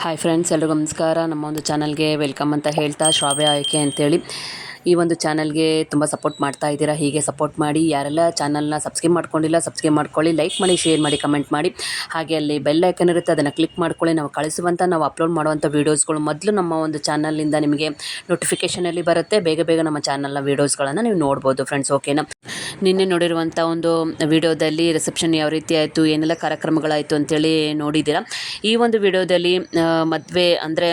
Hi friends ಎಲ್ರಿಗೂ ನಮಸ್ಕಾರ. ನಮ್ಮ ಒಂದು ಚಾನಲ್ಗೆ ವೆಲ್ಕಮ್ ಅಂತ ಹೇಳ್ತಾ ಶ್ರಾವ್ಯ ಆಯ್ಕೆ ಅಂತೇಳಿ. ಈ ಒಂದು ಚಾನಲ್ಗೆ ತುಂಬ ಸಪೋರ್ಟ್ ಮಾಡ್ತಾ ಇದ್ದೀರಾ, ಹೀಗೆ ಸಪೋರ್ಟ್ ಮಾಡಿ. ಯಾರೆಲ್ಲ ಚಾನಲ್ನ ಸಬ್ಸ್ಕ್ರೈಬ್ ಮಾಡ್ಕೊಂಡಿಲ್ಲ, ಸಬ್ಸ್ಕ್ರೈಬ್ ಮಾಡ್ಕೊಳ್ಳಿ, ಲೈಕ್ ಮಾಡಿ, ಶೇರ್ ಮಾಡಿ, ಕಮೆಂಟ್ ಮಾಡಿ. ಹಾಗೆ ಅಲ್ಲಿ ಬೆಲ್ ಐಕನ್ ಇರುತ್ತೆ, ಅದನ್ನು ಕ್ಲಿಕ್ ಮಾಡ್ಕೊಳ್ಳಿ. ನಾವು ಕಳಿಸುವಂಥ ನಾವು ಅಪ್ಲೋಡ್ ಮಾಡುವಂಥ ವೀಡಿಯೋಸ್ಗಳು ಮೊದಲು ನಮ್ಮ ಒಂದು ಚಾನಲ್ನಿಂದ ನಿಮಗೆ ನೋಟಿಫಿಕೇಷನಲ್ಲಿ ಬರುತ್ತೆ. ಬೇಗ ಬೇಗ ನಮ್ಮ ಚಾನಲ್ನ ವೀಡಿಯೋಸ್ಗಳನ್ನು ನೀವು ನೋಡ್ಬೋದು ಫ್ರೆಂಡ್ಸ್, ಓಕೆನಾ? ನಿನ್ನೆ ನೋಡಿರುವಂಥ ಒಂದು ವಿಡಿಯೋದಲ್ಲಿ ರಿಸೆಪ್ಷನ್ ಯಾವ ರೀತಿ ಆಯಿತು, ಏನೆಲ್ಲ ಕಾರ್ಯಕ್ರಮಗಳಾಯಿತು ಅಂತೇಳಿ ನೋಡಿದ್ದೀರಾ? ಈ ಒಂದು ವಿಡಿಯೋದಲ್ಲಿ ಮದುವೆ ಅಂದರೆ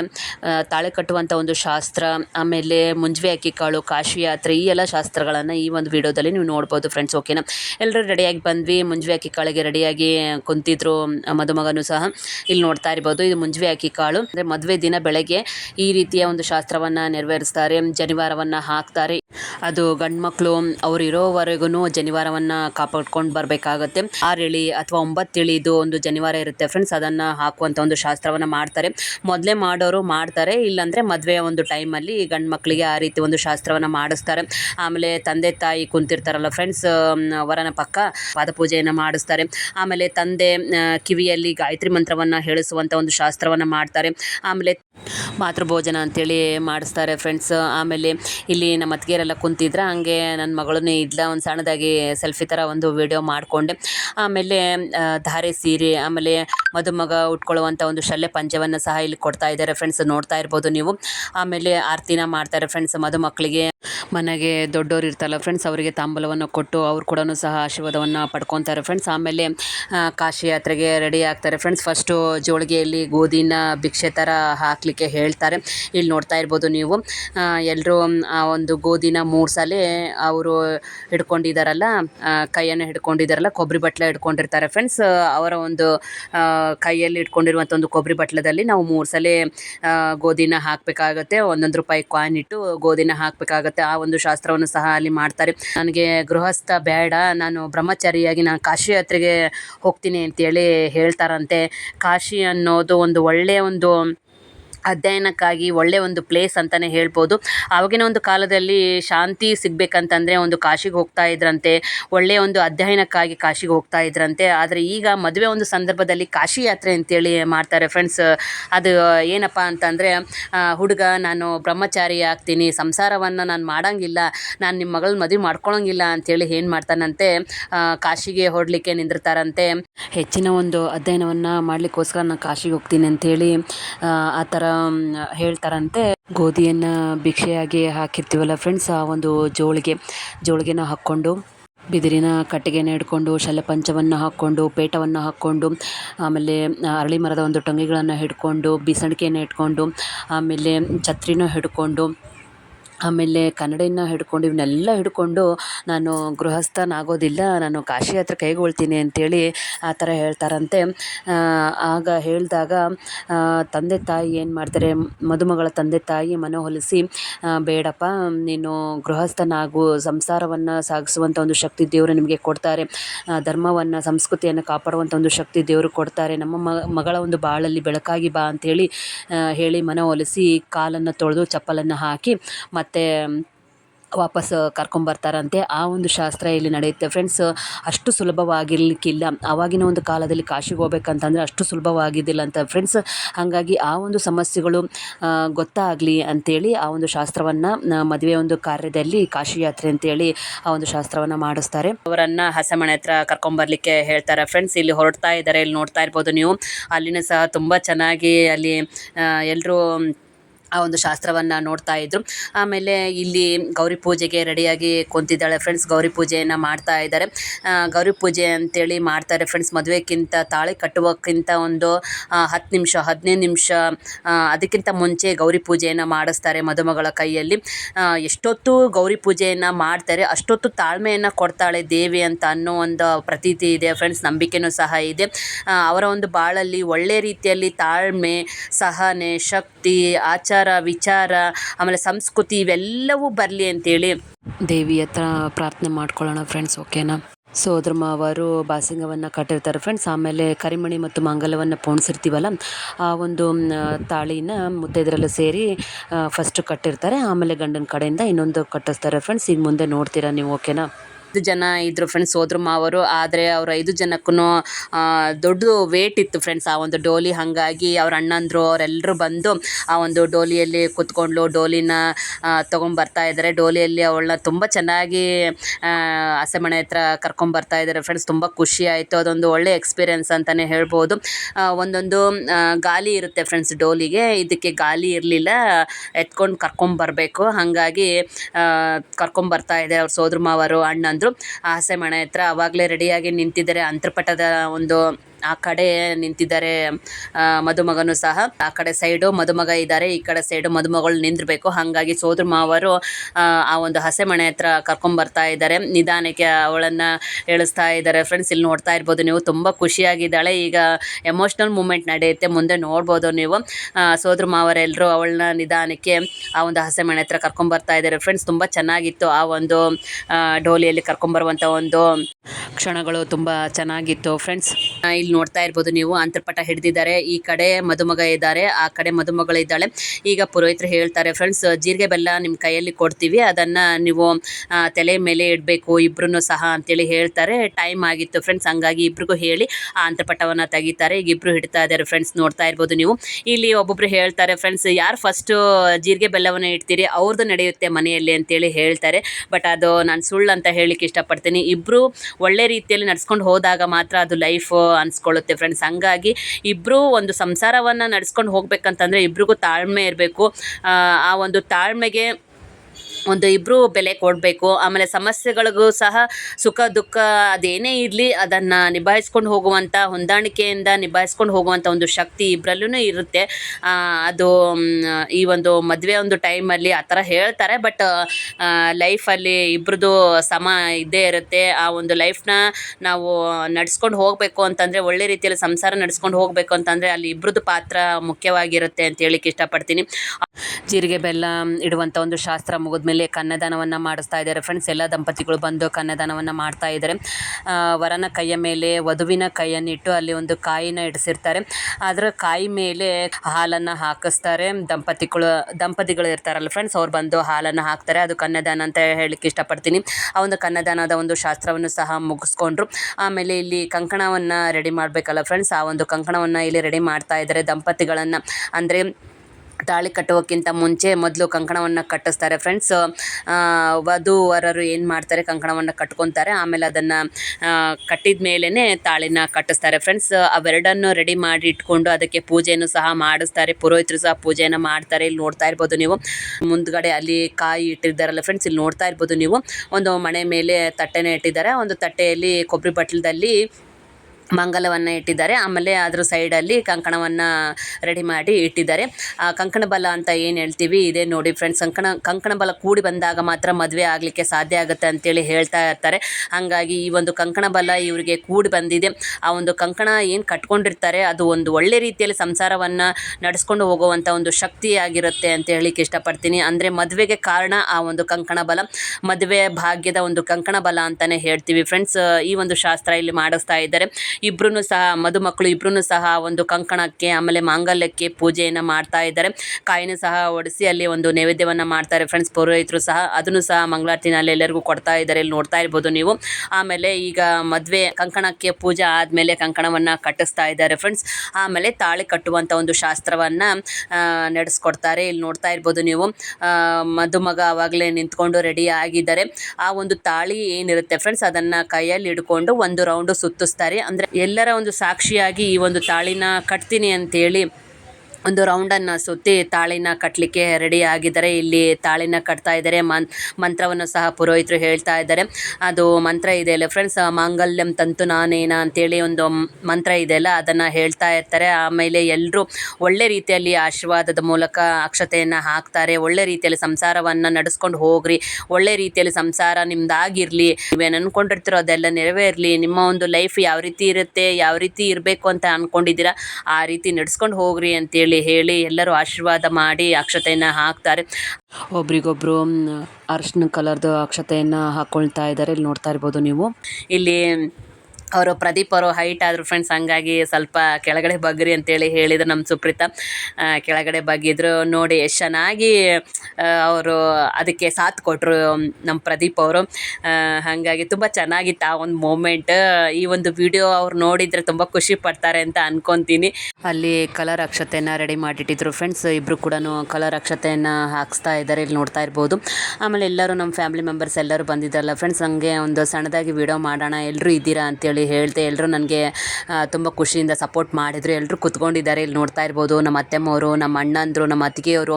ತಾಳೆ ಕಟ್ಟುವಂಥ ಒಂದು ಶಾಸ್ತ್ರ, ಆಮೇಲೆ ಮುಂಜ್ವೆ ಅಕ್ಕಿ ಕಾಳು ಕಾಶಿ ಯಾತ್ರೆ, ಈ ಎಲ್ಲ ಶಾಸ್ತ್ರಗಳನ್ನು ಈ ಒಂದು ವಿಡಿಯೋದಲ್ಲಿ ನೀವು ನೋಡ್ಬೋದು ಫ್ರೆಂಡ್ಸ್ ಓಕೆನಾ ಎಲ್ಲರೂ ರೆಡಿಯಾಗಿ ಬಂದ್ವಿ, ಮುಂಜವೆ ಅಕ್ಕಿ ಕಾಳಿಗೆ ರೆಡಿಯಾಗಿ ಕುಂತಿದ್ರು ಮದುಮಗನು ಸಹ ಇಲ್ಲಿ ನೋಡ್ತಾ ಇರ್ಬೋದು. ಇದು ಮುಂಜವೆ ಅಕ್ಕಿ ಕಾಳು, ಅಂದರೆ ಮದುವೆ ದಿನ ಬೆಳಗ್ಗೆ ಈ ರೀತಿಯ ಒಂದು ಶಾಸ್ತ್ರವನ್ನು ನೆರವೇರಿಸ್ತಾರೆ, ಜನಿವಾರವನ್ನು ಹಾಕ್ತಾರೆ. ಅದು ಗಂಡು ಮಕ್ಕಳು ಅವ್ರು ಇರೋವರೆಗೂ ಜನಿವಾರವನ್ನು ಕಾಪಾಡ್ಕೊಂಡು ಬರಬೇಕಾಗತ್ತೆ. ಆರು ಇಳಿ ಅಥವಾ ಒಂಬತ್ತು ಇಳಿದು ಒಂದು ಜನಿವಾರ ಇರುತ್ತೆ ಫ್ರೆಂಡ್ಸ್ ಅದನ್ನು ಹಾಕುವಂಥ ಒಂದು ಶಾಸ್ತ್ರವನ್ನು ಮಾಡ್ತಾರೆ. ಮೊದಲೇ ಮಾಡೋರು ಮಾಡ್ತಾರೆ, ಇಲ್ಲಾಂದರೆ ಮದುವೆಯ ಒಂದು ಟೈಮಲ್ಲಿ ಗಂಡ್ ಮಕ್ಕಳಿಗೆ ಆ ರೀತಿ ಒಂದು ಶಾಸ್ತ್ರವನ್ನು ಮಾಡಿಸ್ತಾರೆ. ಆಮೇಲೆ ತಂದೆ ತಾಯಿ ಕುಂತಿರ್ತಾರಲ್ಲ ಫ್ರೆಂಡ್ಸ್ ವರನ ಪಕ್ಕ ಪಾದಪೂಜೆಯನ್ನು ಮಾಡಿಸ್ತಾರೆ. ಆಮೇಲೆ ತಂದೆ ಕಿವಿಯಲ್ಲಿ ಗಾಯತ್ರಿ ಮಂತ್ರವನ್ನು ಹೇಳಿಸುವಂಥ ಒಂದು ಶಾಸ್ತ್ರವನ್ನು ಮಾಡ್ತಾರೆ. ಆಮೇಲೆ ಮಾತೃಭೋಜನ ಅಂತೇಳಿ ಮಾಡಿಸ್ತಾರೆ ಫ್ರೆಂಡ್ಸ್ ಆಮೇಲೆ ಇಲ್ಲಿ ನಮ್ಮ ಅತ್ತಿಗೆರೆಲ್ಲ ಕುಂತಿದ್ರೆ, ಹಂಗೆ ನನ್ನ ಮಗಳನ್ನೇ ಇದ್ಲ, ಒಂದು ಸಣ್ಣದಾಗಿ ಸೆಲ್ಫಿ ಥರ ಒಂದು ವಿಡಿಯೋ ಮಾಡಿಕೊಂಡೆ. ಆಮೇಲೆ ಧಾರೆ ಸೀರೆ, ಆಮೇಲೆ ಮದುಮಗ ಉಟ್ಕೊಳ್ಳುವಂಥ ಒಂದು ಶಲ್ಯ ಪಂಚವನ್ನು ಸಹ ಇಲ್ಲಿ ಕೊಡ್ತಾ ಇದ್ದಾರೆ ಫ್ರೆಂಡ್ಸ್ ನೋಡ್ತಾ ಇರ್ಬೋದು ನೀವು. ಆಮೇಲೆ ಆರತಿನ ಮಾಡ್ತಾರೆ ಫ್ರೆಂಡ್ಸ್ ಮದುಮಕ್ಕಳಿಗೆ ಮನೆಗೆ ದೊಡ್ಡೋರು ಇರ್ತಾರಲ್ಲ ಫ್ರೆಂಡ್ಸ್ ಅವರಿಗೆ ತಾಂಬೂಲವನ್ನು ಕೊಟ್ಟು ಅವ್ರು ಕೂಡ ಸಹ ಆಶೀರ್ವಾದವನ್ನು ಪಡ್ಕೊತಾರೆ ಫ್ರೆಂಡ್ಸ್ ಆಮೇಲೆ ಕಾಶಿ ಯಾತ್ರೆಗೆ ರೆಡಿ ಆಗ್ತಾರೆ ಫ್ರೆಂಡ್ಸ್ ಫಸ್ಟು ಜೋಳಿಗೆಯಲ್ಲಿ ಗೋಧಿನ ಭಿಕ್ಷೆ ಥರ ಹಾಕಲಿಕ್ಕೆ ಹೇಳ್ತಾರೆ. ಇಲ್ಲಿ ನೋಡ್ತಾ ಇರ್ಬೋದು ನೀವು. ಎಲ್ಲರೂ ಆ, ಒಂದು ಗೋಧಿನ ಮೂರು ಸಲ ಅವರು ಹಿಡ್ಕೊಂಡಿದ್ದಾರಲ್ಲ ಕೈಯನ್ನು ಹಿಡ್ಕೊಂಡಿದ್ದಾರಲ್ಲ ಕೊಬ್ಬರಿ ಬಟ್ಲ ಹಿಡ್ಕೊಂಡಿರ್ತಾರೆ ಫ್ರೆಂಡ್ಸ್ ಅವರ ಒಂದು ಕೈಯಲ್ಲಿ ಇಟ್ಕೊಂಡಿರುವಂಥ ಒಂದು ಕೊಬ್ಬರಿ ಬಟ್ಲದಲ್ಲಿ ನಾವು ಮೂರು ಸಲ ಗೋಧಿನ ಹಾಕಬೇಕಾಗತ್ತೆ. ಒಂದೊಂದು ರೂಪಾಯಿ ಕಾಯಿನ್ ಇಟ್ಟು ಗೋಧಿನ ಹಾಕಬೇಕಾಗತ್ತೆ. ಆ ಒಂದು ಶಾಸ್ತ್ರವನ್ನು ಸಹ ಅಲ್ಲಿ ಮಾಡ್ತಾರೆ. ನನಗೆ ಗೃಹಸ್ಥ ಬೇಡ. ನಾನು ಬ್ರಹ್ಮಚಾರಿಯಾಗಿ ನಾನು ಕಾಶಿ ಯಾತ್ರೆಗೆ ಹೋಗ್ತೀನಿ ಅಂತೇಳಿ ಹೇಳ್ತಾರಂತೆ. ಕಾಶಿ ಅನ್ನೋದು ಒಂದು ಒಳ್ಳೆಯ ಒಂದು ಅಧ್ಯಯನಕ್ಕಾಗಿ ಒಳ್ಳೆಯ ಒಂದು ಪ್ಲೇಸ್ ಅಂತಲೇ ಹೇಳ್ಬೋದು. ಆವಾಗಿನ ಒಂದು ಕಾಲದಲ್ಲಿ ಶಾಂತಿ ಸಿಗಬೇಕಂತಂದರೆ ಒಂದು ಕಾಶಿಗೆ ಹೋಗ್ತಾ ಇದ್ರಂತೆ ಒಳ್ಳೆಯ ಒಂದು ಅಧ್ಯಯನಕ್ಕಾಗಿ ಕಾಶಿಗೆ ಹೋಗ್ತಾ ಇದ್ರಂತೆ. ಆದರೆ ಈಗ ಮದುವೆ ಒಂದು ಸಂದರ್ಭದಲ್ಲಿ ಕಾಶಿ ಯಾತ್ರೆ ಅಂತೇಳಿ ಮಾಡ್ತಾರೆ ಫ್ರೆಂಡ್ಸ್ ಅದು ಏನಪ್ಪ ಅಂತಂದರೆ ಹುಡುಗ ನಾನು ಬ್ರಹ್ಮಚಾರಿ ಆಗ್ತೀನಿ, ಸಂಸಾರವನ್ನು ನಾನು ಮಾಡೋಂಗಿಲ್ಲ, ನಾನು ನಿಮ್ಮ ಮಗಳನ್ನ ಮದುವೆ ಮಾಡ್ಕೊಳ್ಳೋಂಗಿಲ್ಲ ಅಂತೇಳಿ ಏನು ಮಾಡ್ತಾನಂತೆ ಕಾಶಿಗೆ ಹೊರಡಲಿಕ್ಕೆ ನಿಂದಿರ್ತಾರಂತೆ. ಹೆಚ್ಚಿನ ಒಂದು ಅಧ್ಯಯನವನ್ನು ಮಾಡಲಿಕ್ಕೋಸ್ಕರ ನಾನು ಕಾಶಿಗೆ ಹೋಗ್ತೀನಿ ಅಂಥೇಳಿ ಆ ಥರ ಹೇಳ್ತಾರಂತೆ, ಗೋಧಿಯನ್ನು ಭಿಕ್ಷೆಯಾಗಿ ಹಾಕಿರ್ತೀವಲ್ಲ ಫ್ರೆಂಡ್ಸ್ ಆ ಒಂದು ಜೋಳಿಗೆ, ಜೋಳಿಗೆನ ಹಾಕ್ಕೊಂಡು, ಬಿದಿರಿನ ಕಟ್ಟಿಗೆನ ಹಿಡ್ಕೊಂಡು, ಶಲಪಂಚವನ್ನು ಹಾಕ್ಕೊಂಡು, ಪೇಟವನ್ನು ಹಾಕ್ಕೊಂಡು, ಆಮೇಲೆ ಅರಳಿ ಮರದ ಒಂದು ಟೊಂಗಿಗಳನ್ನು ಹಿಡ್ಕೊಂಡು ಬಿಸಣಿಕೆಯನ್ನು ಇಟ್ಕೊಂಡು ಆಮೇಲೆ ಛತ್ರಿನೂ ಹಿಡ್ಕೊಂಡು ಆಮೇಲೆ ಕನ್ನಡಿನ ಹಿಡ್ಕೊಂಡು ಇವನ್ನೆಲ್ಲ ಹಿಡ್ಕೊಂಡು ನಾನು ಗೃಹಸ್ಥನಾಗೋದಿಲ್ಲ, ನಾನು ಕಾಶಿ ಹತ್ರ ಕೈಗೊಳ್ತೀನಿ ಅಂತೇಳಿ ಆ ಥರ ಹೇಳ್ತಾರಂತೆ. ಆಗ ಹೇಳಿದಾಗ ತಂದೆ ತಾಯಿ ಏನು ಮಾಡ್ತಾರೆ, ಮದುಮಗಳ ತಂದೆ ತಾಯಿ ಮನವೊಲಿಸಿ ಬೇಡಪ್ಪ, ನೀನು ಗೃಹಸ್ಥನಾಗು, ಸಂಸಾರವನ್ನು ಸಾಗಿಸುವಂಥ ಒಂದು ಶಕ್ತಿ ದೇವರು ನಿಮಗೆ ಕೊಡ್ತಾರೆ. ಧರ್ಮವನ್ನು, ಸಂಸ್ಕೃತಿಯನ್ನು ಕಾಪಾಡುವಂಥ ಒಂದು ಶಕ್ತಿ ದೇವರು ಕೊಡ್ತಾರೆ. ನಮ್ಮ ಮಗಳ ಒಂದು ಬಾಳಲ್ಲಿ ಬೆಳಕಾಗಿ ಬಾ ಅಂತೇಳಿ ಹೇಳಿ ಮನವೊಲಿಸಿ ಕಾಲನ್ನು ತೊಳೆದು, ಚಪ್ಪಲನ್ನು ಹಾಕಿ, ಮತ್ತು ಮತ್ತು ವಾಪಸ್ ಕರ್ಕೊಂಬರ್ತಾರಂತೆ. ಆ ಒಂದು ಶಾಸ್ತ್ರ ಇಲ್ಲಿ ನಡೆಯುತ್ತೆ. ಫ್ರೆಂಡ್ಸ್ ಅಷ್ಟು ಸುಲಭವಾಗಿರ್ಲಿಕ್ಕಿಲ್ಲ. ಆವಾಗಿನ ಒಂದು ಕಾಲದಲ್ಲಿ ಕಾಶಿಗೆ ಹೋಗ್ಬೇಕಂತಂದರೆ ಅಷ್ಟು ಸುಲಭವಾಗಿದ್ದಿಲ್ಲ ಅಂತ. ಫ್ರೆಂಡ್ಸ್ ಹಾಗಾಗಿ ಆ ಒಂದು ಸಮಸ್ಯೆಗಳು ಗೊತ್ತಾಗಲಿ ಅಂಥೇಳಿ ಆ ಒಂದು ಶಾಸ್ತ್ರವನ್ನು ಮದುವೆ ಒಂದು ಕಾರ್ಯದಲ್ಲಿ ಕಾಶಿ ಯಾತ್ರೆ ಅಂತೇಳಿ ಆ ಒಂದು ಶಾಸ್ತ್ರವನ್ನು ಮಾಡಿಸ್ತಾರೆ. ಅವರನ್ನು ಹಸೆಮಣೆ ಹತ್ರ ಕರ್ಕೊಂಬರ್ಲಿಕ್ಕೆ ಹೇಳ್ತಾರೆ. ಫ್ರೆಂಡ್ಸ್ ಇಲ್ಲಿ ಹೊರಡ್ತಾ ಇದ್ದಾರೆ, ಇಲ್ಲಿ ನೋಡ್ತಾ ಇರ್ಬೋದು ನೀವು. ಅಲ್ಲಿನೂ ಸಹ ತುಂಬ ಚೆನ್ನಾಗಿ ಅಲ್ಲಿ ಎಲ್ಲರೂ ಆ ಒಂದು ಶಾಸ್ತ್ರವನ್ನು ನೋಡ್ತಾ ಇದ್ದರು ಆಮೇಲೆ ಇಲ್ಲಿ ಗೌರಿ ಪೂಜೆಗೆ ರೆಡಿಯಾಗಿ ಕುಂತಿದ್ದಾಳೆ ಫ್ರೆಂಡ್ಸ್ ಗೌರಿ ಪೂಜೆಯನ್ನು ಮಾಡ್ತಾ ಇದ್ದಾರೆ. ಗೌರಿ ಪೂಜೆ ಅಂತೇಳಿ ಮಾಡ್ತಾರೆ ಫ್ರೆಂಡ್ಸ್ ಮದುವೆಗಿಂತ ತಾಳಿ ಕಟ್ಟುವಕ್ಕಿಂತ ಒಂದು ಹತ್ತು ನಿಮಿಷ, ಹದಿನೈದು ನಿಮಿಷ ಅದಕ್ಕಿಂತ ಮುಂಚೆ ಗೌರಿ ಪೂಜೆಯನ್ನು ಮಾಡಿಸ್ತಾರೆ ಮದುಮಗಳ ಕೈಯಲ್ಲಿ. ಎಷ್ಟೊತ್ತು ಗೌರಿ ಪೂಜೆಯನ್ನು ಮಾಡ್ತಾರೆ, ಅಷ್ಟೊತ್ತು ತಾಳ್ಮೆಯನ್ನು ಕೊಡ್ತಾಳೆ ದೇವಿ ಅಂತ ಅನ್ನೋ ಒಂದು ಪ್ರತೀತಿ ಇದೆ ಫ್ರೆಂಡ್ಸ್ ನಂಬಿಕೆಯೂ ಸಹ ಇದೆ. ಅವರ ಒಂದು ಬಾಳಲ್ಲಿ ಒಳ್ಳೆ ರೀತಿಯಲ್ಲಿ ತಾಳ್ಮೆ, ಸಹನೆ ಶಕ್ತಿ ಆಚಾರ, ವಿಚಾರ, ಆಮೇಲೆ ಸಂಸ್ಕೃತಿ ಇವೆಲ್ಲವೂ ಬರಲಿ ಅಂತೇಳಿ ದೇವಿ ಹತ್ರ ಪ್ರಾರ್ಥನೆ ಮಾಡ್ಕೊಳ್ಳೋಣ ಫ್ರೆಂಡ್ಸ್ ಓಕೆನಾ ಸೋದರ ಮಾವರು ಬಾಸಿಂಗವನ್ನು ಕಟ್ಟಿರ್ತಾರೆ ಫ್ರೆಂಡ್ಸ್ ಆಮೇಲೆ ಕರಿಮಣಿ ಮತ್ತು ಮಂಗಲವನ್ನು ಪೋಣಿಸಿರ್ತೀವಲ್ಲ? ಆ ಒಂದು ತಾಳಿನ ಮುದ್ದೆದರಲ್ಲೂ ಸೇರಿ ಫಸ್ಟ್ ಕಟ್ಟಿರ್ತಾರೆ. ಆಮೇಲೆ ಗಂಡನ ಕಡೆಯಿಂದ ಇನ್ನೊಂದು ಕಟ್ಟಿಸ್ತಾರೆ ಫ್ರೆಂಡ್ಸ್ ಈಗ ಮುಂದೆ ನೋಡ್ತೀರಾ ನೀವು ಓಕೆನಾ ಐದು ಜನ ಇದ್ರು ಫ್ರೆಂಡ್ಸ್ ಹೋದ್ರು ಮಾವರು ಆದರೆ ಅವ್ರ ಐದು ಜನಕ್ಕೂ ದೊಡ್ಡ ವೇಟ್ ಇತ್ತು ಫ್ರೆಂಡ್ಸ್ ಆ ಒಂದು ಡೋಲಿ ಹಾಗಾಗಿ ಅವ್ರ ಅಣ್ಣಂದ್ರು ಅವರೆಲ್ಲರೂ ಬಂದು ಆ ಒಂದು ಡೋಲಿಯಲ್ಲಿ ಕುತ್ಕೊಂಡ್ಲು. ಡೋಲಿನ ತೊಗೊಂಬರ್ತಾ ಇದ್ದಾರೆ ಡೋಲಿಯಲ್ಲಿ ಅವಳನ್ನ ತುಂಬ ಚೆನ್ನಾಗಿ ಹಸೆಮಣೆ ಹತ್ರ ಕರ್ಕೊಂಬರ್ತಾ ಇದ್ದಾರೆ ಫ್ರೆಂಡ್ಸ್ ತುಂಬ ಖುಷಿ ಆಯಿತು. ಅದೊಂದು ಒಳ್ಳೆ ಎಕ್ಸ್ಪೀರಿಯನ್ಸ್ ಅಂತಲೇ ಹೇಳ್ಬೋದು. ಒಂದೊಂದು ಗಾಲಿ ಇರುತ್ತೆ ಫ್ರೆಂಡ್ಸ್ ಡೋಲಿಗೆ. ಇದಕ್ಕೆ ಗಾಲಿ ಇರಲಿಲ್ಲ. ಎತ್ಕೊಂಡು ಕರ್ಕೊಂಬರ್ಬೇಕು ಹಾಗಾಗಿ ಕರ್ಕೊಂಬರ್ತಾ ಇದೆ ಅವ್ರ ಸೋದ್ರ ಮಾವರು ಅಣ್ಣಂದ್ರು ಆ ಹಸೆಮಣೆ ಹತ್ರ ಅವಾಗಲೇ ರೆಡಿಯಾಗಿ ನಿಂತಿದ್ದಾರೆ. ಅಂತರ್ಪಟದ ಒಂದು ಆ ಕಡೆ ನಿಂತಿದ್ದಾರೆ ಮದುಮಗನು ಸಹ. ಆ ಕಡೆ ಸೈಡು ಮದುಮಗ ಇದ್ದಾರೆ ಈ ಕಡೆ ಸೈಡು ಮದುಮಗಳು ನಿಂದಿರ್ಬೇಕು. ಹಾಗಾಗಿ ಸೋದ್ರ ಮಾವರು ಆ, ಒಂದು ಒಂದು ಹಸೆಮಣೆ ಹತ್ರ ಕರ್ಕೊಂಬರ್ತಾ ಇದ್ದಾರೆ. ನಿಧಾನಕ್ಕೆ ಅವಳನ್ನ ಎಳಿಸ್ತಾ ಇದ್ದಾರೆ. ಫ್ರೆಂಡ್ಸ್ ಇಲ್ಲಿ ನೋಡ್ತಾ ಇರ್ಬೋದು ನೀವು. ತುಂಬ ಖುಷಿಯಾಗಿದ್ದಾಳೆ. ಈಗ ಎಮೋಷ್ನಲ್ ಮೂಮೆಂಟ್ ನಡೆಯುತ್ತೆ. ಮುಂದೆ ನೋಡ್ಬೋದು ನೀವು. ಸೋದರ ಮಾವರೆಲ್ಲರೂ ಅವಳನ್ನ ನಿಧಾನಕ್ಕೆ ಆ ಒಂದು ಹಸೆ ಮನೆ ಹತ್ರ ಕರ್ಕೊಂಬರ್ತಾ ಇದ್ದಾರೆ. ಫ್ರೆಂಡ್ಸ್ ತುಂಬ ಚೆನ್ನಾಗಿತ್ತು ಆ ಒಂದು ಡೋಲಿಯಲ್ಲಿ ಡೋಲಿಯಲ್ಲಿ ಕರ್ಕೊಂಬರುವಂಥ ಒಂದು ಕ್ಷಣಗಳು. ತುಂಬ ಚೆನ್ನಾಗಿತ್ತು. ಫ್ರೆಂಡ್ಸ್ ಇಲ್ಲಿ ನೋಡ್ತಾ ಇರ್ಬೋದು ನೀವು. ಅಂತರ್ಪಟ ಹಿಡಿದಿದ್ದಾರೆ. ಈ ಕಡೆ ಮದುಮಗ ಇದ್ದಾರೆ. ಆ ಕಡೆ ಮದುಮಗಳಿದ್ದಾಳೆ ಈಗ ಪುರೋಹಿತರು ಹೇಳ್ತಾರೆ ಫ್ರೆಂಡ್ಸ್ ಜೀರಿಗೆ ಬೆಲ್ಲ ನಿಮ್ಮ ಕೈಯಲ್ಲಿ ಕೊಡ್ತೀವಿ. ಅದನ್ನು ನೀವು ತಲೆ ಮೇಲೆ ಇಡಬೇಕು. ಇಬ್ರು ಸಹ, ಅಂತೇಳಿ ಹೇಳ್ತಾರೆ. ಟೈಮ್ ಆಗಿತ್ತು ಫ್ರೆಂಡ್ಸ್ ಹಂಗಾಗಿ ಇಬ್ರಿಗೂ ಹೇಳಿ ಆ ಅಂತರ್ಪಟವನ್ನು ತೆಗಿತಾರೆ. ಈಗ ಇಬ್ರು ಹಿಡ್ತಾ ಇದ್ದಾರೆ ಫ್ರೆಂಡ್ಸ್ ನೋಡ್ತಾ ಇರ್ಬೋದು ನೀವು. ಇಲ್ಲಿ ಒಬ್ಬೊಬ್ರು ಹೇಳ್ತಾರೆ ಫ್ರೆಂಡ್ಸ್ ಯಾರು ಫಸ್ಟು ಜೀರಿಗೆ ಬೆಲ್ಲವನ್ನು ಇಡ್ತೀರಿ? ಅವ್ರದ್ದು ನಡೆಯುತ್ತೆ ಮನೆಯಲ್ಲಿ, ಅಂತೇಳಿ ಹೇಳ್ತಾರೆ. ಬಟ್ ಅದು ನಾನು ಸುಳ್ಳು ಅಂತ ಹೇಳಲಿಕ್ಕೆ ಇಷ್ಟಪಡ್ತೀನಿ. ಇಬ್ಬರು ಒಳ್ಳೆ ರೀತಿಯಲ್ಲಿ ನಡ್ಸ್ಕೊಂಡು ಹೋದಾಗ ಮಾತ್ರ ಅದು ಲೈಫ್ ಅನ್ಸ್ಕೊಳ್ಳುತ್ತೆ ಫ್ರೆಂಡ್ಸ್ ಹಂಗಾಗಿ ಇಬ್ಬರು ಒಂದು ಸಂಸಾರವನ್ನು ನಡೆಸ್ಕೊಂಡು ಹೋಗ್ಬೇಕಂತಂದರೆ ಇಬ್ರಿಗೂ ತಾಳ್ಮೆ ಇರಬೇಕು. ಆ ಒಂದು ತಾಳ್ಮೆಗೆ ಒಂದು ಇಬ್ಬರು ಬೆಲೆ ಕೊಡಬೇಕು. ಆಮೇಲೆ ಸಮಸ್ಯೆಗಳಿಗೂ ಸಹ ಸುಖ, ದುಃಖ ಅದೇನೇ ಇರಲಿ, ಅದನ್ನು ನಿಭಾಯಿಸ್ಕೊಂಡು ಹೋಗುವಂಥ ಹೊಂದಾಣಿಕೆಯಿಂದ ನಿಭಾಯಿಸ್ಕೊಂಡು ಹೋಗುವಂಥ ಒಂದು ಶಕ್ತಿ ಇಬ್ಬರಲ್ಲೂ ಇರುತ್ತೆ. ಅದು ಈ ಒಂದು ಮದುವೆ ಒಂದು ಟೈಮಲ್ಲಿ ಆ ಥರ ಹೇಳ್ತಾರೆ. ಬಟ್ ಲೈಫಲ್ಲಿ ಇಬ್ರದ್ದು ಸಮ ಇದ್ದೇ ಇರುತ್ತೆ. ಆ ಒಂದು ಲೈಫ್ನ ನಾವು ನಡೆಸ್ಕೊಂಡು ಹೋಗಬೇಕು ಅಂತಂದರೆ, ಒಳ್ಳೆ ರೀತಿಯಲ್ಲಿ ಸಂಸಾರ ನಡೆಸ್ಕೊಂಡು ಹೋಗಬೇಕು ಅಂತಂದರೆ ಅಲ್ಲಿ ಇಬ್ಬರದ್ದು ಪಾತ್ರ ಮುಖ್ಯವಾಗಿರುತ್ತೆ ಅಂತ ಹೇಳಿಕ್ಕೆ ಇಷ್ಟಪಡ್ತೀನಿ. ಜೀರಿಗೆ ಬೆಲ್ಲ ಇಡುವಂಥ ಒಂದು ಶಾಸ್ತ್ರ ಮುಗಿದ್ಮೇಲೆ ಕನ್ಯಾದಾನವನ್ನು ಮಾಡಿಸ್ತಾ ಇದ್ದಾರೆ. ಫ್ರೆಂಡ್ಸ್ ಎಲ್ಲ ದಂಪತಿಗಳು ಬಂದು ಕನ್ಯಾದಾನವನ್ನು ಮಾಡ್ತಾ ಇದ್ದಾರೆ. ವರನ ಕೈಯ ಮೇಲೆ, ವಧುವಿನ ಕೈಯನ್ನಿಟ್ಟು ಅಲ್ಲಿ ಒಂದು ಕಾಯಿನ ಇಡಿಸಿರ್ತಾರೆ. ಅದರ ಕಾಯಿ ಮೇಲೆ ಹಾಲನ್ನು ಹಾಕಿಸ್ತಾರೆ. ದಂಪತಿಗಳು ದಂಪತಿಗಳು ಇರ್ತಾರಲ್ಲ ಫ್ರೆಂಡ್ಸ್ ಅವ್ರು ಬಂದು ಹಾಲನ್ನು ಹಾಕ್ತಾರೆ. ಅದು ಕನ್ಯಾದಾನ ಅಂತ ಹೇಳಲಿಕ್ಕೆ ಇಷ್ಟಪಡ್ತೀನಿ. ಆ ಒಂದು ಕನ್ಯಾದಾನದ ಒಂದು ಶಾಸ್ತ್ರವನ್ನು ಸಹ ಮುಗಿಸ್ಕೊಂಡ್ರು. ಆಮೇಲೆ ಇಲ್ಲಿ ಕಂಕಣವನ್ನು ರೆಡಿ ಮಾಡಬೇಕಲ್ಲ ಫ್ರೆಂಡ್ಸ್ ಆ ಒಂದು ಕಂಕಣವನ್ನು ಇಲ್ಲಿ ರೆಡಿ ಮಾಡ್ತಾ ಇದ್ದಾರೆ ದಂಪತಿಗಳನ್ನು. ಅಂದರೆ ತಾಳಿ ಕಟ್ಟುವಕ್ಕಿಂತ ಮುಂಚೆ ಮೊದಲು ಕಂಕಣವನ್ನು ಕಟ್ಟಿಸ್ತಾರೆ ಫ್ರೆಂಡ್ಸ್ ವಧು ವರರು ಏನು ಮಾಡ್ತಾರೆ? ಕಂಕಣವನ್ನು ಕಟ್ಕೊತಾರೆ. ಆಮೇಲೆ ಅದನ್ನು ಕಟ್ಟಿದ ಮೇಲೇ ತಾಳಿನ ಕಟ್ಟಿಸ್ತಾರೆ ಫ್ರೆಂಡ್ಸ್ ಅವೆರಡನ್ನು ರೆಡಿ ಮಾಡಿ ಇಟ್ಕೊಂಡು ಅದಕ್ಕೆ ಪೂಜೆಯನ್ನು ಸಹ ಮಾಡಿಸ್ತಾರೆ. ಪುರೋಹಿತರು ಸಹ ಪೂಜೆಯನ್ನು ಮಾಡ್ತಾರೆ. ಇಲ್ಲಿ ನೋಡ್ತಾ ಇರ್ಬೋದು ನೀವು. ಮುಂದ್ಗಡೆ ಅಲ್ಲಿ ಕಾಯಿ ಇಟ್ಟಿದ್ದಾರಲ್ಲ ಫ್ರೆಂಡ್ಸ್ ಇಲ್ಲಿ ನೋಡ್ತಾ ಇರ್ಬೋದು ನೀವು. ಒಂದು ಮನೆ ಮೇಲೆ ತಟ್ಟೆನೇ ಇಟ್ಟಿದ್ದಾರೆ. ಒಂದು ತಟ್ಟೆಯಲ್ಲಿ ಕೊಬ್ಬರಿ ಬಟ್ಲದಲ್ಲಿ ಮಂಗಲವನ್ನು ಇಟ್ಟಿದ್ದಾರೆ. ಆಮೇಲೆ ಅದ್ರ ಸೈಡಲ್ಲಿ ಕಂಕಣವನ್ನು ರೆಡಿ ಮಾಡಿ ಇಟ್ಟಿದ್ದಾರೆ. ಆ ಕಂಕಣ ಬಲ ಅಂತ ಏನು ಹೇಳ್ತೀವಿ? ಇದೇ ನೋಡಿ ಫ್ರೆಂಡ್ಸ್ ಕಂಕಣ ಕಂಕಣ ಬಲ ಕೂಡಿ ಬಂದಾಗ ಮಾತ್ರ ಮದುವೆ ಆಗಲಿಕ್ಕೆ ಸಾಧ್ಯ ಆಗುತ್ತೆ ಅಂತೇಳಿ ಹೇಳ್ತಾ ಇರ್ತಾರೆ. ಹಾಗಾಗಿ ಈ ಒಂದು ಕಂಕಣ ಬಲ ಇವರಿಗೆ ಕೂಡಿ ಬಂದಿದೆ. ಆ ಒಂದು ಕಂಕಣ ಏನು ಕಟ್ಕೊಂಡಿರ್ತಾರೆ, ಅದು ಒಂದು ಒಳ್ಳೆ ರೀತಿಯಲ್ಲಿ ಸಂಸಾರವನ್ನು ನಡೆಸ್ಕೊಂಡು ಹೋಗುವಂಥ ಒಂದು ಶಕ್ತಿಯಾಗಿರುತ್ತೆ ಅಂತ ಹೇಳಿಕ್ಕೆ ಇಷ್ಟಪಡ್ತೀನಿ. ಅಂದರೆ ಮದುವೆಗೆ ಕಾರಣ ಆ ಒಂದು ಕಂಕಣ ಬಲ. ಮದುವೆ ಭಾಗ್ಯದ ಒಂದು ಕಂಕಣ ಬಲ ಅಂತಲೇ ಹೇಳ್ತೀವಿ ಫ್ರೆಂಡ್ಸ್ ಈ ಒಂದು ಶಾಸ್ತ್ರ ಇಲ್ಲಿ ಮಾಡಿಸ್ತಾ ಇದ್ದಾರೆ. ಇಬ್ರು ಸಹ ಮದುಮಕ್ಕಳು ಇಬ್ರು ಸಹ ಒಂದು ಕಂಕಣಕ್ಕೆ, ಆಮೇಲೆ ಮಾಂಗಲ್ಯಕ್ಕೆ ಪೂಜೆಯನ್ನು ಮಾಡ್ತಾ ಇದ್ದಾರೆ. ಕಾಯಿನ ಸಹ ಒಡಿಸಿ ಅಲ್ಲಿ ಒಂದು ನೈವೇದ್ಯವನ್ನು ಮಾಡ್ತಾರೆ. ಫ್ರೆಂಡ್ಸ್ ಪುರೋಹಿತರು ಸಹ ಅದನ್ನು ಸಹ ಮಂಗಳಾರತಿನಲ್ಲಿ ಎಲ್ಲರಿಗೂ ಕೊಡ್ತಾ ಇದ್ದಾರೆ. ಇಲ್ಲಿ ನೋಡ್ತಾ ಇರ್ಬೋದು ನೀವು. ಆಮೇಲೆ ಈಗ ಮದುವೆ, ಕಂಕಣಕ್ಕೆ ಪೂಜೆ ಆದಮೇಲೆ ಕಂಕಣವನ್ನು ಕಟ್ಟಿಸ್ತಾ ಇದ್ದಾರೆ ಫ್ರೆಂಡ್ಸ್ ಆಮೇಲೆ ತಾಳಿ ಕಟ್ಟುವಂಥ ಒಂದು ಶಾಸ್ತ್ರವನ್ನು ನಡೆಸ್ಕೊಡ್ತಾರೆ. ಇಲ್ಲಿ ನೋಡ್ತಾ ಇರ್ಬೋದು ನೀವು. ಮದುಮಗ ಆವಾಗಲೇ ನಿಂತ್ಕೊಂಡು ರೆಡಿ ಆಗಿದ್ದಾರೆ. ಆ ಒಂದು ತಾಳಿ ಏನಿರುತ್ತೆ ಫ್ರೆಂಡ್ಸ್ ಅದನ್ನು ಕೈಯಲ್ಲಿ ಹಿಡ್ಕೊಂಡು ಒಂದು ರೌಂಡು ಸುತ್ತಿಸ್ತಾರೆ. ಅಂದರೆ ಎಲ್ಲರ ಒಂದು ಸಾಕ್ಷಿಯಾಗಿ ಈ ಒಂದು ತಾಳಿನ ಕಟ್ತೀನಿ ಅಂತೇಳಿ ಒಂದು ರೌಂಡನ್ನು ಸುತ್ತಿ ತಾಳಿನ ಕಟ್ಟಲಿಕ್ಕೆ ರೆಡಿ ಆಗಿದ್ದಾರೆ. ಇಲ್ಲಿ ತಾಳಿನ ಕಟ್ತಾ ಇದ್ದಾರೆ. ಮಂತ್ರವನ್ನು ಸಹ ಪುರೋಹಿತರು ಹೇಳ್ತಾ ಇದ್ದಾರೆ. ಅದು ಮಂತ್ರ ಇದೆ ಅಲ್ಲ ಫ್ರೆಂಡ್ಸ್ ಮಾಂಗಲ್ಯಂ ತಂತು ನಾನೇನ ಅಂತೇಳಿ ಒಂದು ಮಂತ್ರ ಮಂತ್ರ ಇದೆಯಲ್ಲ ಅದನ್ನು ಹೇಳ್ತಾ ಇರ್ತಾರೆ. ಆಮೇಲೆ ಎಲ್ಲರೂ ಒಳ್ಳೆ ರೀತಿಯಲ್ಲಿ ಆಶೀರ್ವಾದದ ಮೂಲಕ ಅಕ್ಷತೆಯನ್ನು ಹಾಕ್ತಾರೆ. ಒಳ್ಳೆ ರೀತಿಯಲ್ಲಿ ಸಂಸಾರವನ್ನು ನಡೆಸ್ಕೊಂಡು ಹೋಗ್ರಿ. ಒಳ್ಳೆ ರೀತಿಯಲ್ಲಿ ಸಂಸಾರ ನಿಮ್ದಾಗಿರಲಿ. ನೀವೇನು ಅನ್ಕೊಂಡಿರ್ತೀರೋ ಅದೆಲ್ಲ ನೆರವೇರಲಿ. ನಿಮ್ಮ ಒಂದು ಲೈಫ್ ಯಾವ ರೀತಿ ಇರುತ್ತೆ, ಯಾವ ರೀತಿ ಇರಬೇಕು ಅಂತ ಅಂದ್ಕೊಂಡಿದ್ದೀರಾ ಆ ರೀತಿ ನಡೆಸ್ಕೊಂಡು ಹೋಗ್ರಿ ಅಂತೇಳಿ ಹೇಳಿ ಎಲ್ಲರೂ ಆಶೀರ್ವಾದ ಮಾಡಿ ಅಕ್ಷತೆಯನ್ನು ಹಾಕ್ತಾರೆ. ಒಬ್ರಿಗೊಬ್ರು ಅರ್ಶಿನ ಕಲರ್ದು ಅಕ್ಷತೆಯನ್ನು ಹಾಕ್ಕೊಳ್ತಾ ಇದ್ದಾರೆ. ಇಲ್ಲಿ ನೋಡ್ತಾ ಇರ್ಬೋದು ನೀವು. ಇಲ್ಲಿ ಅವರು ಪ್ರದೀಪ್ ಅವರು ಹೈಟ್ ಆದರು ಫ್ರೆಂಡ್ಸ್ ಹಂಗಾಗಿ ಸ್ವಲ್ಪ ಕೆಳಗಡೆ ಬಗ್ರಿ ಅಂತೇಳಿ ಹೇಳಿದ್ರು ನಮ್ಮ ಸುಪ್ರೀತಾ. ಕೆಳಗಡೆ ಬಗ್ಗಿದ್ರು. ನೋಡಿ ಎಷ್ಟು ಚೆನ್ನಾಗಿ ಅವರು ಅದಕ್ಕೆ ಸಾಥ್ ಕೊಟ್ಟರು ನಮ್ಮ ಪ್ರದೀಪ್ ಅವರು. ಹಾಗಾಗಿ ತುಂಬ ಚೆನ್ನಾಗಿತ್ತು ಆ ಒಂದು ಮೂಮೆಂಟ್ ಈ ಒಂದು ವಿಡಿಯೋ ಅವ್ರು ನೋಡಿದರೆ ತುಂಬ ಖುಷಿ ಪಡ್ತಾರೆ ಅಂತ ಅಂದ್ಕೊತೀನಿ ಅಲ್ಲಿ ಕಲರ್ ಅಕ್ಷತೆಯನ್ನು ರೆಡಿ ಮಾಡಿಟ್ಟಿದ್ರು ಫ್ರೆಂಡ್ಸ್ ಇಬ್ಬರು ಕೂಡ ಕಲರ್ ಅಕ್ಷತೆಯನ್ನು ಹಾಕ್ಸ್ತಾ ಇದ್ದಾರೆ ಇಲ್ಲಿ ನೋಡ್ತಾ ಇರ್ಬೋದು. ಆಮೇಲೆ ಎಲ್ಲರೂ ನಮ್ಮ ಫ್ಯಾಮಿಲಿ ಮೆಂಬರ್ಸ್ ಎಲ್ಲರೂ ಬಂದಿದ್ದಾರಲ್ಲ ಫ್ರೆಂಡ್ಸ್ ಹಂಗೆ ಒಂದು ಸಣ್ಣದಾಗಿ ವಿಡಿಯೋ ಮಾಡೋಣ ಎಲ್ಲರೂ ಇದ್ದೀರಾ ಅಂತೇಳಿ ಹೇಳ್ದೆ ಎಲ್ಲರೂ ನನಗೆ ತುಂಬ ಖುಷಿಯಿಂದ ಸಪೋರ್ಟ್ ಮಾಡಿದರು. ಎಲ್ಲರೂ ಕುತ್ಕೊಂಡಿದ್ದಾರೆ, ಇಲ್ಲಿ ನೋಡ್ತಾ ಇರ್ಬೋದು. ನಮ್ಮ ಅತ್ತೆಮ್ಮವರು, ನಮ್ಮ ಅಣ್ಣಂದರು, ನಮ್ಮ ಅತ್ತಿಗೆಯವರು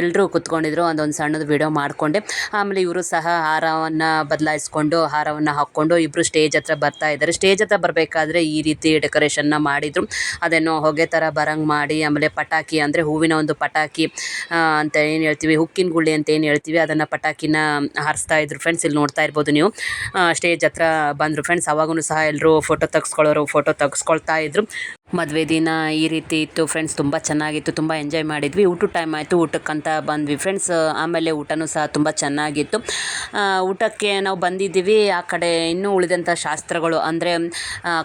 ಎಲ್ಲರೂ ಕುತ್ಕೊಂಡಿದ್ರು. ಒಂದೊಂದು ಸಣ್ಣದು ವಿಡಿಯೋ ಮಾಡಿಕೊಂಡೆ. ಆಮೇಲೆ ಇವರು ಸಹ ಹಾರವನ್ನು ಬದಲಾಯಿಸ್ಕೊಂಡು, ಹಾರವನ್ನು ಹಾಕ್ಕೊಂಡು ಇಬ್ಬರು ಸ್ಟೇಜ್ ಹತ್ರ ಬರ್ತಾ ಇದ್ದಾರೆ. ಸ್ಟೇಜ್ ಹತ್ರ ಬರಬೇಕಾದ್ರೆ ಈ ರೀತಿ ಡೆಕೋರೇಷನ್ನ ಮಾಡಿದರು. ಅದೇನೋ ಹೊಗೆ ಥರ ಬರಂಗ್ ಮಾಡಿ, ಆಮೇಲೆ ಪಟಾಕಿ ಅಂದರೆ ಹೂವಿನ ಒಂದು ಪಟಾಕಿ ಅಂತ ಏನು ಹೇಳ್ತೀವಿ, ಹುಕ್ಕಿನ ಗುಳ್ಳಿ ಅಂತ ಏನು ಹೇಳ್ತೀವಿ, ಅದನ್ನು ಪಟಾಕಿನ ಹಾರಿಸ್ತಾ ಇದ್ರು ಫ್ರೆಂಡ್ಸ್ ಇಲ್ಲಿ ನೋಡ್ತಾ ಇರ್ಬೋದು ನೀವು. ಸ್ಟೇಜ್ ಹತ್ರ ಬಂದರು ಫ್ರೆಂಡ್ಸ್ ಅವಾಗೂ ಸಹ ಎಲ್ಲರೂ ಫೋಟೋ ತೆಗೆಸ್ಕೊಳ್ಳೋರು ಫೋಟೋ ತೆಗೆಸ್ಕೊಳ್ತಾ ಇದ್ರು. ಮದುವೆ ದಿನ ಈ ರೀತಿ ಇತ್ತು ಫ್ರೆಂಡ್ಸ್ ತುಂಬ ಚೆನ್ನಾಗಿತ್ತು, ತುಂಬ ಎಂಜಾಯ್ ಮಾಡಿದ್ವಿ. ಊಟ ಟೈಮ್ ಆಯಿತು ಊಟಕ್ಕಂತ ಬಂದ್ವಿ. ಫ್ರೆಂಡ್ಸ್ ಆಮೇಲೆ ಊಟನೂ ಸಹ ತುಂಬ ಚೆನ್ನಾಗಿತ್ತು. ಊಟಕ್ಕೆ ನಾವು ಬಂದಿದ್ದೀವಿ. ಆ ಕಡೆ ಇನ್ನೂ ಉಳಿದಂಥ ಶಾಸ್ತ್ರಗಳು, ಅಂದರೆ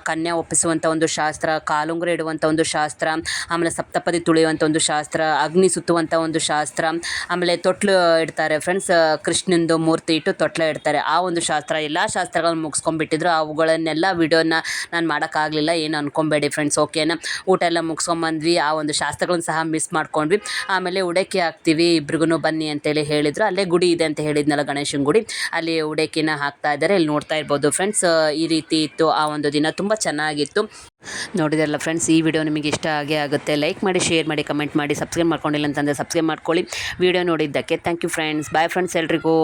ಕನ್ಯಾ ಒಪ್ಪಿಸುವಂಥ ಒಂದು ಶಾಸ್ತ್ರ, ಕಾಲುಂಗುರ ಇಡುವಂಥ ಒಂದು ಶಾಸ್ತ್ರ, ಆಮೇಲೆ ಸಪ್ತಪದಿ ತುಳಿಯುವಂಥ ಒಂದು ಶಾಸ್ತ್ರ, ಅಗ್ನಿ ಸುತ್ತುವಂಥ ಒಂದು ಶಾಸ್ತ್ರ, ಆಮೇಲೆ ತೊಟ್ಲು ಇಡ್ತಾರೆ. ಫ್ರೆಂಡ್ಸ್ ಕೃಷ್ಣಂದು ಮೂರ್ತಿ ಇಟ್ಟು ತೊಟ್ಲ ಇಡ್ತಾರೆ. ಆ ಒಂದು ಶಾಸ್ತ್ರ, ಎಲ್ಲ ಶಾಸ್ತ್ರಗಳನ್ನ ಮುಗಿಸ್ಕೊಂಡ್ಬಿಟ್ಟಿದ್ರು. ಅವುಗಳನ್ನೆಲ್ಲ ವಿಡಿಯೋನ ನಾನು ಮಾಡೋಕ್ಕಾಗಲಿಲ್ಲ, ಏನು ಅನ್ಕೊಬೇಡಿ ಫ್ರೆಂಡ್ಸ್ ಓಕೆನಾ? ಊಟ ಎಲ್ಲ ಮುಗಿಸ್ಕೊಂಬಂದ್ವಿ. ಆ ಒಂದು ಶಾಸ್ತ್ರಗಳನ್ನ ಸಹ ಮಿಸ್ ಮಾಡ್ಕೊಂಡ್ವಿ. ಆಮೇಲೆ ಉಡಕಿ ಹಾಕ್ತೀವಿ. ಇಬ್ರಿಗೂ ಬನ್ನಿ ಅಂತೇಳಿ ಹೇಳಿದ್ರು. ಅಲ್ಲೇ ಗುಡಿ ಇದೆ ಅಂತ ಹೇಳಿದ್ನಲ್ಲ ಗಣೇಶನ ಗುಡಿ. ಅಲ್ಲಿ ಉಡಕಿನ ಹಾಕ್ತಾ ಇದ್ದಾರೆ. ಇಲ್ಲಿ ನೋಡ್ತಾ ಇರ್ಬೋದು ಫ್ರೆಂಡ್ಸ್ ಈ ರೀತಿ ಇತ್ತು. ಆ ಒಂದು ದಿನ ತುಂಬ ಚೆನ್ನಾಗಿತ್ತು. ನೋಡಿದ್ರಲ್ಲ ಫ್ರೆಂಡ್ಸ್ ಈ ವಿಡಿಯೋ ನಿಮಗೆ ಇಷ್ಟ ಆಗೇ ಆಗುತ್ತೆ. ಲೈಕ್ ಮಾಡಿ ಶೇರ್ ಮಾಡಿ ಕಮೆಂಟ್ ಮಾಡಿ ಸಬ್ಸ್ಕ್ರೈಬ್ ಮಾಡ್ಕೊಂಡಿಲ್ಲ ಅಂತಂದರೆ ಸಬ್ಸ್ಕ್ರೈಬ್ ಮಾಡ್ಕೊಳ್ಳಿ. ವಿಡಿಯೋ ನೋಡಿದ್ದಕ್ಕೆ thank you friends bye friends ಎಲ್ರಿಗೂ.